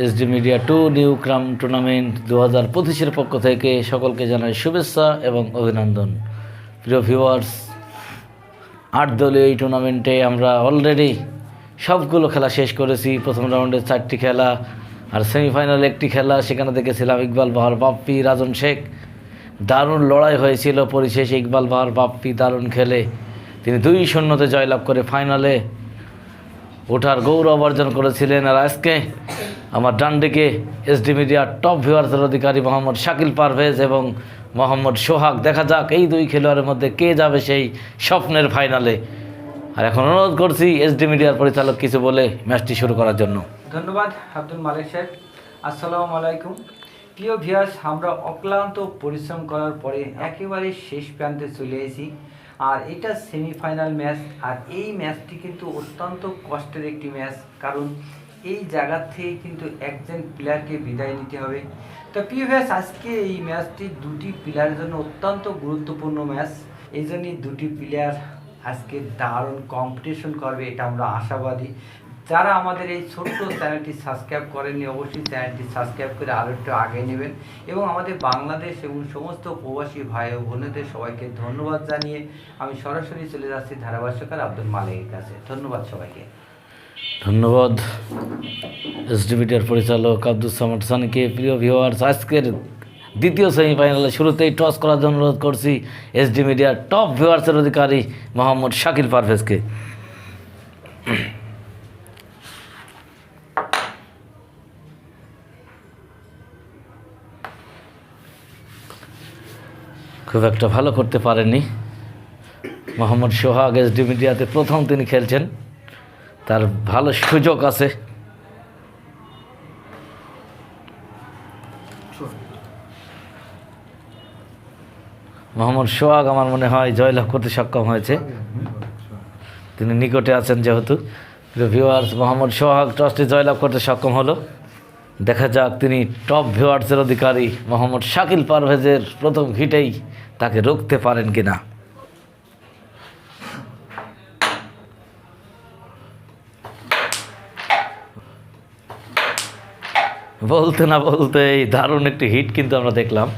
SD media two, new ক্রাম tournament দু হাজার পঁচিশের পক্ষ থেকে সকলকে জানাই শুভেচ্ছা এবং অভিনন্দন। প্রিয় ভিউয়ার্স, আট দলীয় এই টুর্নামেন্টে আমরা অলরেডি সবগুলো খেলা শেষ করেছি। প্রথম রাউন্ডে চারটি খেলা আর সেমিফাইনালে একটি খেলা, সেখানে দেখেছিলাম ইকবাল বাহার বাপ্পি, রাজন শেখ। দারুণ লড়াই হয়েছিল, পরিশেষে ইকবাল বাহার বাপ্পি দারুণ খেলে। তিনি দুই শূন্যতে জয়লাভ করে ফাইনালে ওঠার গৌরব অর্জন করেছিলেন। আর আজকে আমার ডান ডানদিকে এসডি মিডিয়ার টপ ভিউয়ার্সের অধিকারী মোহাম্মদ শাকিল পারভেজ এবং মোহাম্মদ সোহাগ। দেখা যাক এই দুই খেলোয়াড়ের মধ্যে কে যাবে সেই স্বপ্নের ফাইনালে। আর এখন অনুরোধ করছি এসডি মিডিয়ার পরিচালক কিছু বলে ম্যাচটি শুরু করার জন্য। ধন্যবাদ, আব্দুল মালিক সাহেব আসসালামু আলাইকুম। প্রিয় ভিয়াস আমরা অক্লান্ত পরিশ্রম করার পরে একেবারে শেষ প্রান্তে চলে এসেছি। আর এটা সেমিফাইনাল ম্যাচ। আর এই ম্যাচটি কিন্তু অত্যন্ত কষ্টের একটি ম্যাচ। কারণ এই জায়গা থেকে কিন্তু একজন প্লেয়ারকে বিদায় নিতে হবে। তো ভিয়ার্স আজকে এই ম্যাচটি দুটি প্লেয়ারের জন্য অত্যন্ত গুরুত্বপূর্ণ ম্যাচ এই জন্যই দুটি প্লেয়ার আজকে দারুণ কম্পিটিশন করবে, এটা আমরা আশাবাদী। যারা আমাদের এই ছোট্ট চ্যানেলটি সাবস্ক্রাইব করেননি, অবশ্যই চ্যানেলটি সাবস্ক্রাইব করে আরও একটু আগে নেবেন। এবং আমাদের বাংলাদেশ এবং সমস্ত প্রবাসী ভাই ও বোনেদের সবাইকে ধন্যবাদ জানিয়ে আমি সরাসরি চলে যাচ্ছি ধারাভাষ্যকার আব্দুল মালিকের কাছে। ধন্যবাদ সবাইকে। ধন্যবাদ। এসডি মিডিয়ার পরিচালক আব্দুল সামাদ সানিকে। প্রিয় ভিউয়ার্স আজকের দ্বিতীয় সেমিফাইনালে শুরুতেই টস করার জন্য অনুরোধ করছি এসডি মিডিয়ার টপ ভিউয়ার্সের অধিকারী মোহাম্মদ শাকিল পারভেজকে। খুব একটা ভালো করতে পারেননি। মোহাম্মদ সোহাগ, এসডি মিডিয়াতে প্রথম তিনি খেলছেন। তার ভালো সুযোগ আছে। মোহাম্মদ সোহাগ আমার মনে হয় জয়লাভ করতে সক্ষম হয়েছে। তিনি নিকটে আছেন যেহেতু। ভিউয়ার্স মোহাম্মদ সোহাগ টসটি জয়লাভ করতে সক্ষম হলো। দেখা যাক তিনি টপ ভিউয়ার্সের অধিকারী মোহাম্মদ শাকিল পারভেজের প্রথম হিটেই তাকে রুখতে পারেন কিনা। বলতে না বলতে এই দারুণ একটি হিট কিন্তু আমরা দেখলাম।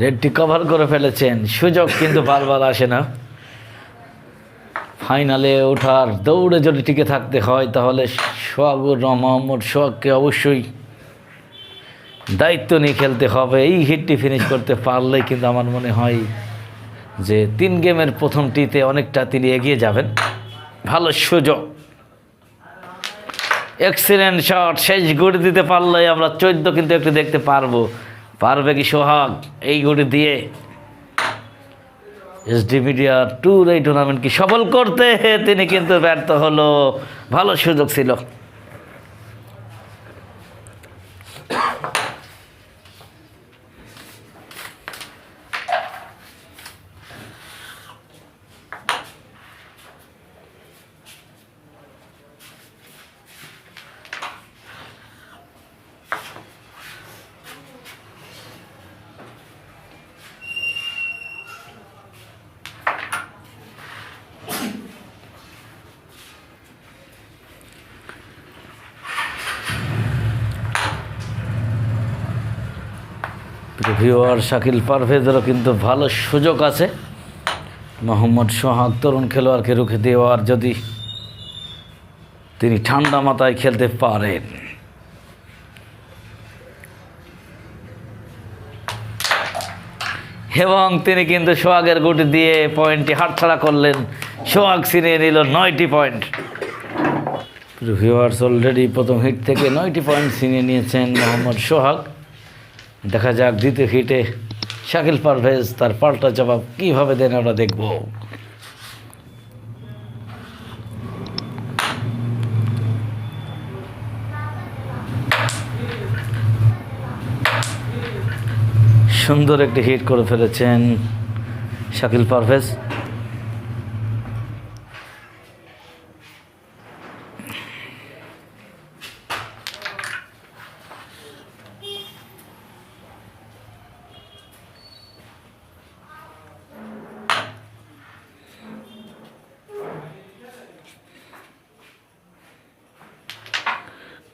রেডটি কভার করে ফেলেছেন। সুযোগ কিন্তু বারবার আসে না। ফাইনালে ওঠার দৌড়ে যদি টিকে থাকতে হয়, তাহলে সোহাগুর রহ- মোহাম্মদ সোহাগকে অবশ্যই দায়িত্ব নিয়ে খেলতে হবে। এই হিটটি ফিনিশ করতে পারলেই কিন্তু আমার মনে হয় যে তিন গেমের প্রথমটিতে অনেকটা তিনি এগিয়ে যাবেন। ভালো সুযোগ। এক্সিলেন্ট শট শেষ গড়ে দিতে পারলে আমরা চোদ্দ কিন্তু একটু দেখতে পারব। পারবে কি সোহাগ? এই গুড়ি দিয়ে এস ডি মিডিয়া ট্যুর এই টুর্নামেন্টকে সফল করতে? তিনি কিন্তু ব্যর্থ হলো। ভালো সুযোগ ছিল। ভিওয়ার শাকিল পারভেজেরও কিন্তু ভালো সুযোগ আছে। মোহাম্মদ সোহাগ তরুণ খেলোয়াড়কে রুখে দেওয়ার যদি তিনি ঠান্ডা মাথায় খেলতে পারেন। এবং তিনি কিন্তু সোহাগের গুটি দিয়ে পয়েন্টটি হাতছাড়া করলেন। সোহাগ ছিনিয়ে নিল নয়টি পয়েন্ট। ভিউয়ার্স অলরেডি প্রথম হিট থেকে নয়টি পয়েন্ট ছিনিয়ে নিয়েছেন মোহাম্মদ সোহাগ। দেখা যাক দ্বিতীয় ফিটে শাকিল পারভেজ তার পাল্টা জবাব কীভাবে দেন আমরা দেখব। সুন্দর একটি হিট করে ফেলেছেন শাকিল পারভেজ।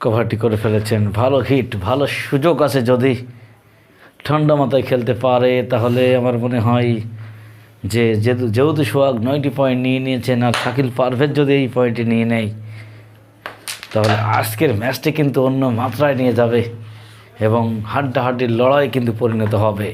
কভারটি করে ফেলেছেন। ভালো হিট ভালো সুযোগ আছে যদি ঠান্ডা মাথায় খেলতে পারে, তাহলে আমার মনে হয় যে যেহেতু যেহেতু সোহাগ নয়টি পয়েন্ট নিয়ে নিয়েছেন আর শাকিল পারভেজ যদি এই পয়েন্টটি নিয়ে নেয়, তাহলে আজকের ম্যাচটি কিন্তু অন্য মাত্রায় নিয়ে যাবে এবং হাড্ডাহাড্ডির লড়াই কিন্তু পরিণত হবে।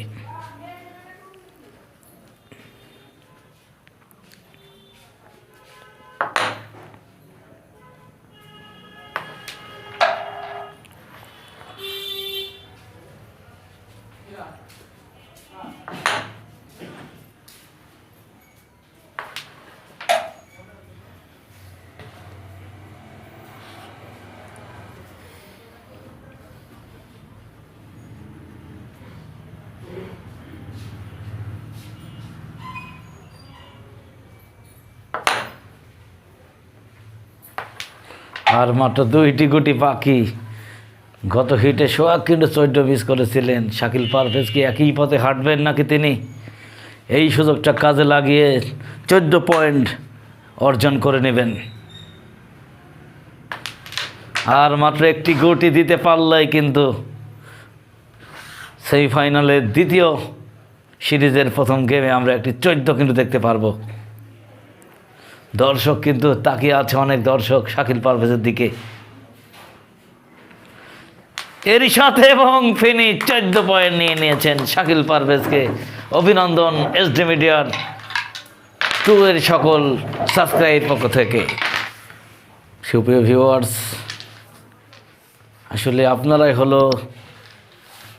আর মাত্র দুইটি গুটি পাখি গত হিটে সোহাগ কিন্তু চোদ্দ মিস করেছিলেন। শাকিল পারভেজ কি একই পথে হাঁটবেন নাকি তিনি? এই সুযোগটা কাজে লাগিয়ে চোদ্দ পয়েন্ট অর্জন করে নেবেন। আর মাত্র একটি গুটি দিতে পারলেই কিন্তু সেমিফাইনালের দ্বিতীয় সিরিজের প্রথম গেমে আমরা একটি চোদ্দ কিন্তু দেখতে পারব। দর্শক কিন্তু তাকিয়ে আছে অনেক দর্শক শাকিল পারভেজের দিকে। এরই সাথে এবং ফিনি চোদ্দ পয়েন্ট নিয়ে নিয়েছেন শাকিল পারভেজকে। অভিনন্দন এসডি মিডিয়ার টু এর সকল সাবস্ক্রাইব পক্ষ থেকে। সুপ্রিয় ভিউয়ার্স আসলে আপনারাই হলো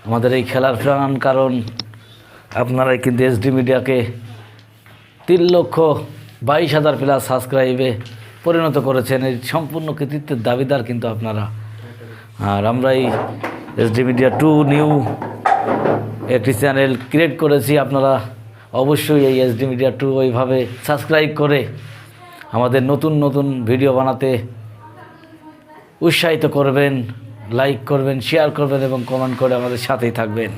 আমাদের এই খেলার প্রাণ, কারণ আপনারাই কিন্তু এসডি মিডিয়াকে তিন লক্ষ বাইশ হাজার প্লাস সাবস্ক্রাইবে পরিণত করেছেন। এই সম্পূর্ণ কৃতিত্বের দাবিদার কিন্তু আপনারা। আর আমরা এই এসডি মিডিয়া টু নিউ একটি চ্যানেল ক্রিয়েট করেছি। আপনারা অবশ্যই এই এসডি মিডিয়া টু ওইভাবে সাবস্ক্রাইব করে আমাদের নতুন নতুন ভিডিও বানাতে উৎসাহিত করবেন লাইক করবেন শেয়ার করবেন এবং কমেন্ট করে আমাদের সাথেই থাকবেন।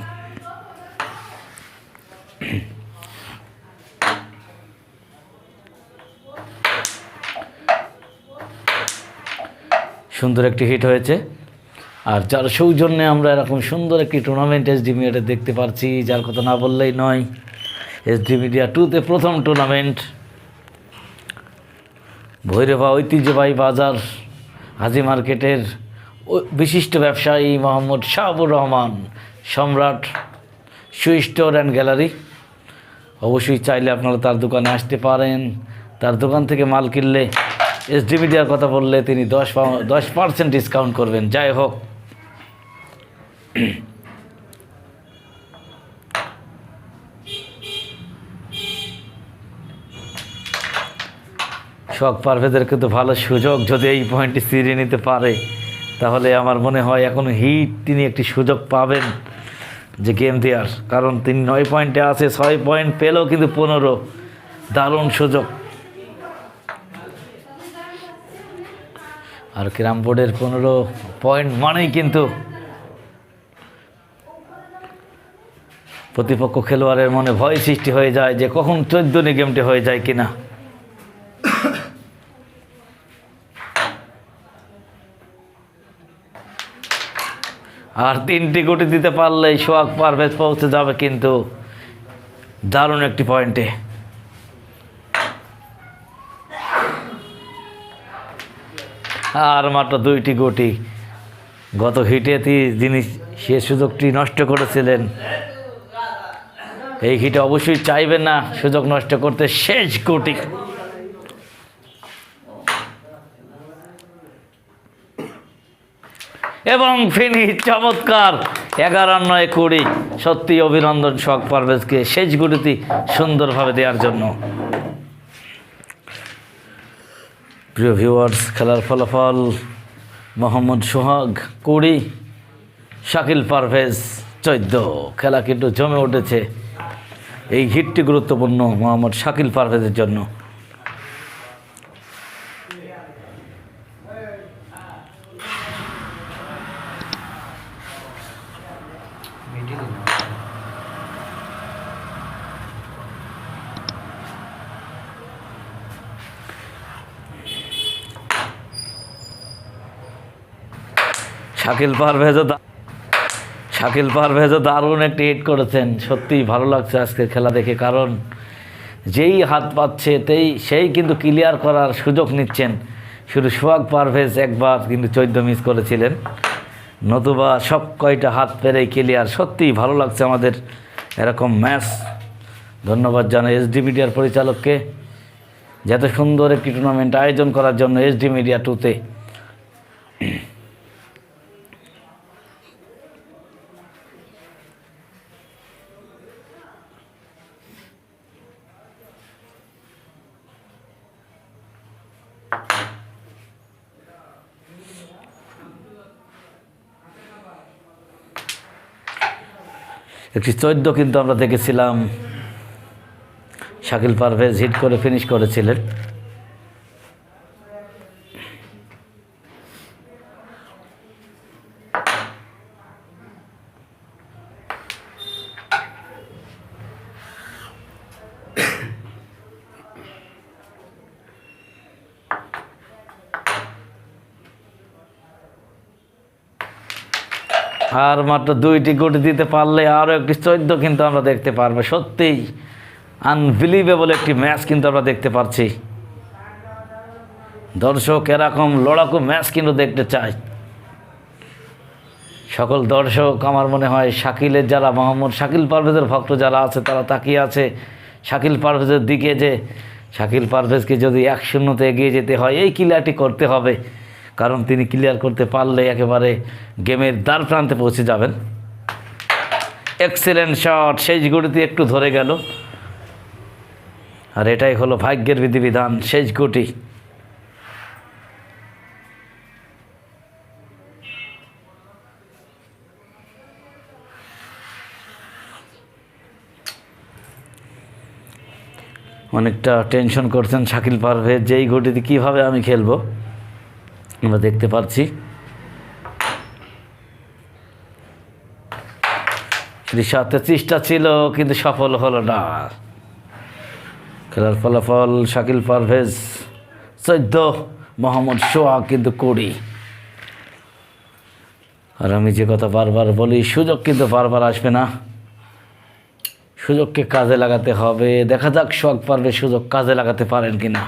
সুন্দর একটি হিট হয়েছে। আর যার সৌজন্যে আমরা এরকম সুন্দর একটি টুর্নামেন্ট এসডি মিডিয়াতে দেখতে পারছি, যার কথা না বললেই নয় এসডি মিডিয়া টুতে প্রথম টুর্নামেন্ট ভৈরবা ঐতিহ্যবাহী বাজার, হাজি মার্কেটের বিশিষ্ট ব্যবসায়ী মোহাম্মদ শাহাবুর রহমান, সম্রাট সুই স্টোর অ্যান্ড গ্যালারি। অবশ্যই চাইলে আপনারা তার দোকানে আসতে পারেন। তার দোকান থেকে মাল কিনলে এসডি মিডিয়ার কথা বললে তিনি দশ দশ পার্সেন্ট ডিসকাউন্ট করবেন। যাই হোক। শখ পারভেদের কিন্তু ভালো সুযোগ, যদি এই পয়েন্টটি ছিঁড়ে নিতে পারে, তাহলে আমার মনে হয় এখন হিট তিনি একটি সুযোগ পাবেন যে গেম দেওয়ার কারণ তিনি নয় পয়েন্টে আছে, ছয় পয়েন্ট পেলেও কিন্তু পনেরো। দারুণ সুযোগ। আর ক্যারাম বোর্ডের পনেরো পয়েন্ট মানেই কিন্তু প্রতিপক্ষ খেলোয়াড়ের মনে ভয় সৃষ্টি হয়ে যায় যে কখন চোদ্দ গেমটি হয়ে যায় কিনা। আর তিনটি গুটি দিতে পারলেই সোহাগ পারভেজ পৌঁছে যাবে কিন্তু দারুণ একটি পয়েন্টে আর মাত্র দুইটি গুটি। গত হিটে তিনি সে সুযোগটি নষ্ট করেছিলেন, এই হিটে অবশ্যই চাইবেন না সুযোগ নষ্ট করতে শেষ গুটি। এবং ফিনি চমৎকার এগারো নয় কুড়ি। সত্যি অভিনন্দন শখ পারভেজকে শেষ গুটিতে সুন্দরভাবে দেওয়ার জন্য। প্রিয় ভিউয়ার্স খেলার ফলাফল, মোহাম্মদ সোহাগ, কুড়ি, শাকিল পারভেজ, চৈদ্দ। খেলা কিন্তু জমে উঠেছে। এই হিটটি গুরুত্বপূর্ণ মোহাম্মদ শাকিল পারভেজের জন্য। শাকিল পারভেজও শাকিল পারভেজও দারুণ একটি হিট করেছেন। সত্যিই ভালো লাগছে আজকের খেলা দেখে, কারণ যেই হাত পাচ্ছে তেই সেই কিন্তু ক্লিয়ার করার সুযোগ নিচ্ছেন। শুধু সোহাগ পারভেজ একবার কিন্তু চৈদ্দ মিস করেছিলেন। নতুবা সব কয়টা হাত পেরেই ক্লিয়ার সত্যিই ভালো লাগছে আমাদের এরকম ম্যাচ ধন্যবাদ জানাই এসডি মিডিয়ার পরিচালককে। যাতে সুন্দর একটি টুর্নামেন্ট আয়োজন করার জন্য এসডি মিডিয়া টুতে একটি চৈদ্য কিন্তু আমরা দেখেছিলাম শাকিল পারভেজ হিট করে ফিনিশ করেছিলেন। আর মাত্র দুইটি গুটি দিতে পারলে আরও একটি চোদ্দ কিন্তু আমরা দেখতে পারব। সত্যিই আনবিলিভেবল একটি ম্যাচ কিন্তু আমরা দেখতে পাচ্ছি দর্শক এরকম লড়াকু ম্যাচ কিন্তু দেখতে চায় সকল দর্শক আমার মনে হয় শাকিলের যারা, মোহাম্মদ শাকিল পারভেজের ভক্ত যারা আছে, তারা তাকিয়ে আছে। শাকিল পারভেজের দিকে যে শাকিল পারভেজকে যদি এক শূন্যতে এগিয়ে যেতে হয়, এই ক্লিয়ারটি করতে হবে। কারণ তিনি ক্লিয়ার করতে পারলে একেবারে গেমের দ্বার প্রান্তে পৌঁছে যাবেন। এক্সেলেন্ট শট শেষ গুটিতে একটু ধরে গেল। আর এটাই হলো ভাগ্যের বিধিবিধান, শেষ গুটি। অনেকটা টেনশন করছেন শাকিল পারভেজ যে এই ঘটিতে কীভাবে আমি খেলব, আমরা দেখতে পাচ্ছি। সাথে চেষ্টা ছিল, কিন্তু সফল হলো না। খেলার ফলাফল শাকিল পারভেজ, চোদ্দ, মোহাম্মদ সোহাগ কিন্তু কুড়ি। আর আমি যে কথা বারবার বলি, সুযোগ কিন্তু বারবার আসবে না। সুযোগকে কাজে লাগাতে হবে। দেখা যাক শখ পারবে সুযোগ কাজে লাগাতে পারেন কি না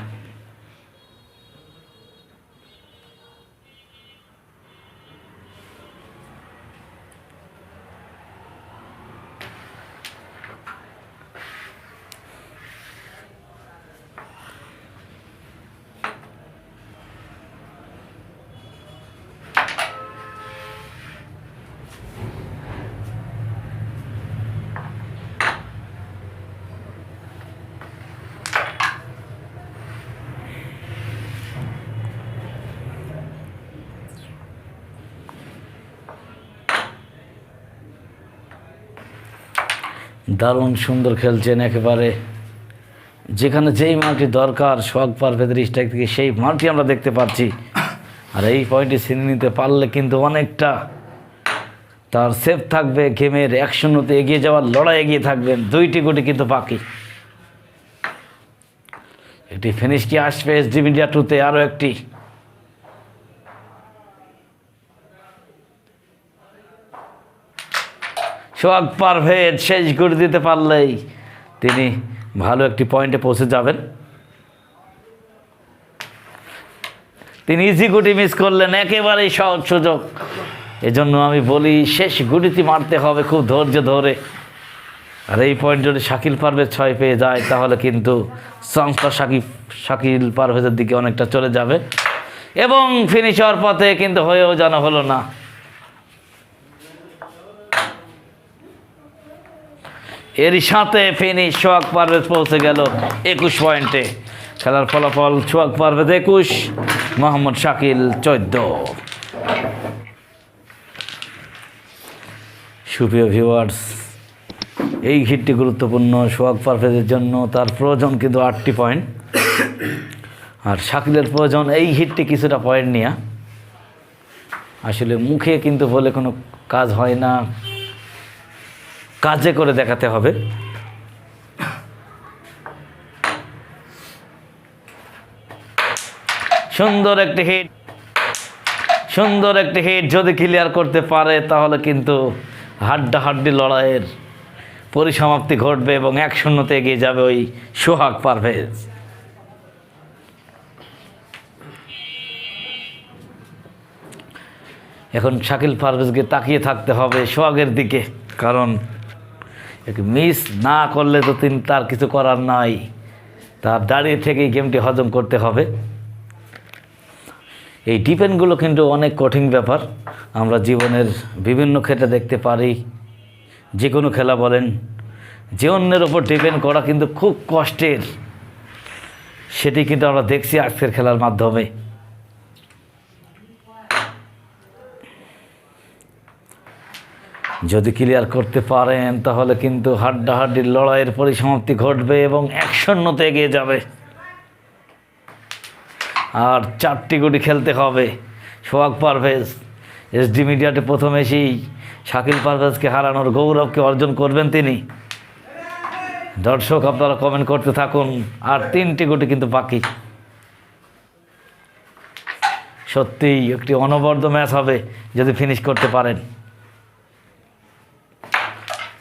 দারুণ সুন্দর খেলছেন একেবারে। যেখানে যেই মালটি দরকার সোহাগ পারভেদের স্ট্রাইক থেকে সেই মালটি আমরা দেখতে পাচ্ছি। আর এই পয়েন্টটি ছিনে নিতে পারলে কিন্তু অনেকটা তার সেফ থাকবে গেমের, এক শূন্যতে এগিয়ে যাওয়ার লড়াই এগিয়ে থাকবেন। দুইটি গুটি কিন্তু বাকি। একটি ফিনিশ কি আসবে? এস ডি মিডিয়া টুতে আরও একটি। সোহাগ পারভেজ শেষ করে দিতে পারলেই তিনি ভালো একটি পয়েন্টে পৌঁছে যাবেন। তিনি ইজি গুটি মিস করলেন, একেবারেই সহজ সুযোগ। এজন্য আমি বলি, শেষ গুটিটি মারতে হবে খুব ধৈর্য ধরে। আর এই পয়েন্ট যদি শাকিল পারভেজ ছয় পেয়ে যায়, তাহলে কিন্তু সংস্থা শাকিব, শাকিল পারভেজের দিকে অনেকটা চলে যাবে। এবং ফিনিশ হওয়ার পথে কিন্তু হয়েও জানা হলো না। এরই সাথে ফেনী সোহাগ পারভেজ পৌঁছে গেল একুশ পয়েন্টে। খেলার ফলাফল সোহাগ পারভেজ একুশ, মোহাম্মদ শাকিল চোদ্দ। সুপ্রিয় ভিউয়ার্স এই হিটটি গুরুত্বপূর্ণ সোহাগ পারভেজের জন্য, তার প্রয়োজন কিন্তু আটটি পয়েন্ট আর শাকিলের প্রয়োজন এই হিটটি কিছুটা পয়েন্ট নিয়ে। আসলে মুখে কিন্তু বলে কোনো কাজ হয় না কাজে করে দেখাতে হবে। সুন্দর একটি হিট সুন্দর একটি হিট যদি ক্লিয়ার করতে পারে, তাহলে কিন্তু হাড্ডাহাড্ডি লড়াইয়ের পরিসমাপ্তি ঘটবে এবং এক শূন্যতে এগিয়ে যাবে ওই সোহাগ পারভেজ। এখন শাকিল পারভেজকে তাকিয়ে থাকতে হবে সোহাগের দিকে, কারণ মিস না করলে তো তিনি তার কিছু করার নাই। তার দাঁড়িয়ে থেকেই গেমটি হজম করতে হবে। এই ডিপেন্ডগুলো কিন্তু অনেক কঠিন ব্যাপার। আমরা জীবনের বিভিন্ন ক্ষেত্রে দেখতে পারি। যে কোনো খেলা বলেন, যে অন্যের ওপর ডিপেন্ড করা কিন্তু খুব কষ্টের। সেটি কিন্তু আমরা দেখছি আজকের খেলার মাধ্যমে। যদি ক্লিয়ার করতে পারেন, তাহলে কিন্তু হাড্ডাহাড্ডির লড়াইয়ের পরিসমাপ্তি ঘটবে এবং এক শূন্যতে এগিয়ে যাবে। আর চারটি গুটি খেলতে হবে। সোহাগ পারভেজ, এসডি মিডিয়াতে প্রথম এসেই শাকিল পারভেজকে হারানোর গৌরবকে অর্জন করবেন তিনি। দর্শক, আপনারা কমেন্ট করতে থাকুন। আর তিনটি গুটি কিন্তু বাকি। সত্যিই একটি অনবদ্য ম্যাচ হবে যদি ফিনিশ করতে পারেন।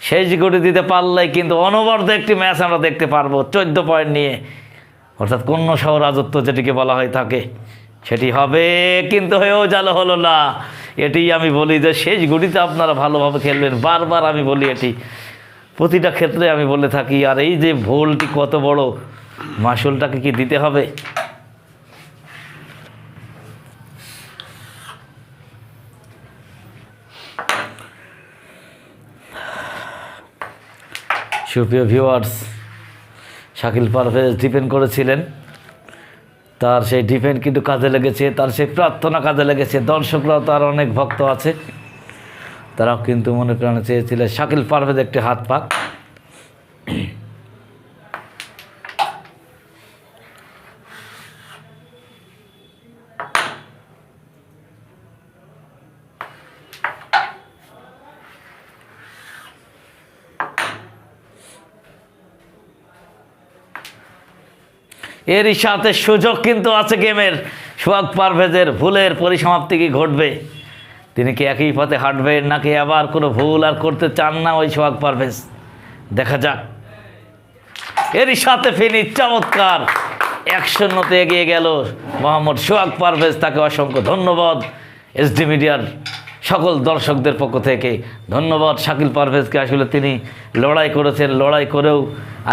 শেষ গুটি দিতে পারলে কিন্তু অনবদ্য একটি ম্যাচ আমরা দেখতে পারব, চোদ্দ পয়েন্ট নিয়ে। অর্থাৎ কন্য সহ রাজত্ব যেটিকে বলা হয় থাকে, সেটি হবে কিন্তু হয়েও জালো হলো না। এটি আমি বলি যে শেষ গুটিতে আপনারা ভালোভাবে খেলবেন, বারবার আমি বলি এটি। প্রতিটা ক্ষেত্রে আমি বলে থাকি, আর এই যে ভুলটি কত বড়, মাসুলটাকে কি দিতে হবে? সুপ্রিয় ভিউয়ার্স শাকিল পারভেজ ডিপেন্ড করেছিলেন। তার সেই ডিপেন্ড কিন্তু কাজে লেগেছে, তার সেই প্রার্থনা কাজে লেগেছে। দর্শকরাও তার অনেক ভক্ত আছে। তারাও কিন্তু মনে প্রাণে চেয়েছিলেন শাকিল পারভেজ একটি হাত পাক। এরই সাথে সুযোগ কিন্তু আছে গেমের। সোহাগ পারভেজের ভুলের পরিসমাপ্তি কি ঘটবে? তিনি কি একই পথে হাঁটবেন নাকি আবার কোনো ভুল আর করতে চান না ওই সোহাগ পারভেজ? দেখা যাক। এরই সাথে ফিনি চমৎকার। এক শূন্যতে এগিয়ে গেল মোহাম্মদ সোহাগ পারভেজ। তাকে অসংখ্য ধন্যবাদ। এসডি মিডিয়ার সকল দর্শকদের পক্ষ থেকে ধন্যবাদ। শাকিল পারভেজকে আসলে তিনি লড়াই করেছেন, লড়াই করেও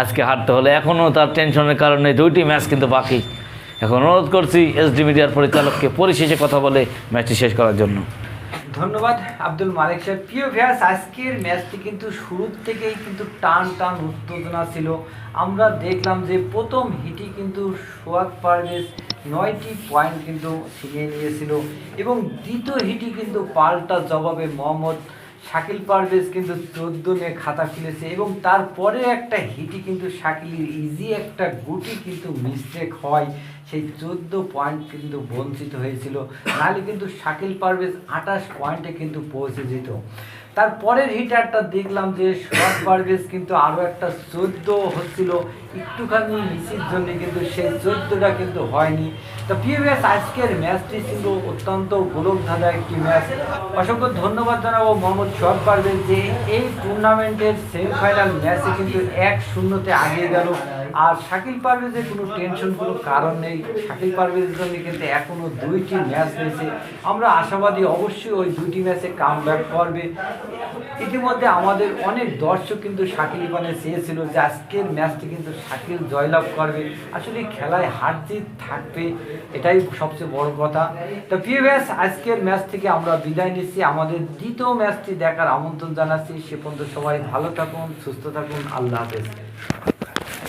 আজকে হারতে হলে। এখনও তার টেনশনের কারণে দুইটি ম্যাচ কিন্তু বাকি। এখন অনুরোধ করছি এসডি মিডিয়ার পরিচালককে পরিশেষে কথা বলে ম্যাচটি শেষ করার জন্য। ধন্যবাদ আব্দুল মালিক সাহেব প্রিয় ভিয়াস আজকের ম্যাচটি কিন্তু শুরুর থেকেই কিন্তু টান টান উত্তেজনা ছিল। আমরা দেখলাম যে প্রথম হিটি কিন্তু সোয়াগ পারভেজ নয়টি পয়েন্ট কিন্তু ছিনিয়ে নিয়েছিল। এবং দ্বিতীয় হিটই কিন্তু পাল্টা জবাবে মোহাম্মদ শাকিল পারভেজ কিন্তু চোদ্দ নিয়ে খাতা খুলেছে এবং তারপরে একটা হিটি কিন্তু শাকিলের ইজি একটা গুটি কিন্তু মিস্টেক হয়। সেই চোদ্দ পয়েন্ট কিন্তু বঞ্চিত হয়েছিল। নাহলে কিন্তু শাকিল পারভেজ আঠাশ পয়েন্টে কিন্তু পৌঁছে যেত। তারপরের হিটারটা দেখলাম যে শর্ট পারভেজ কিন্তু আরও একটা চোদ্দ হচ্ছিল। একটুখানি মিসির জন্য কিন্তু সেই চোদ্দটা কিন্তু হয়নি। তো পিএস আজকের ম্যাচটি ছিল অত্যন্ত গোলকধাঁধা একটি ম্যাচ। অসংখ্য ধন্যবাদ জানাব মোহাম্মদ শর্ট পারভেজ যে এই টুর্নামেন্টের সেমিফাইনাল ম্যাচে কিন্তু এক শূন্যতে আগিয়ে গেল। আর শাকিল পারভেজের কোনো টেনশন কোনো কারণ নেই। শাকিল পারভেজের জন্য কিন্তু এখনও দুইটি ম্যাচ রয়েছে আমরা আশাবাদী অবশ্যই ওই দুইটি ম্যাচে কাম ব্যাক করবে। ইতিমধ্যে আমাদের অনেক দর্শক কিন্তু শাকিল ইবানে চেয়েছিল যে আজকের ম্যাচটি কিন্তু শাকিল জয়লাভ করবে। আসলে খেলায় হার জিত থাকবে, এটাই সবচেয়ে বড় কথা। তো প্রিয় ব্যাস, আজকের ম্যাচ থেকে আমরা বিদায় নিচ্ছি। আমাদের দ্বিতীয় ম্যাচটি দেখার আমন্ত্রণ জানাচ্ছি। সে পর্যন্ত সবাই ভালো থাকুন, সুস্থ থাকুন। আল্লাহ হাফেজ।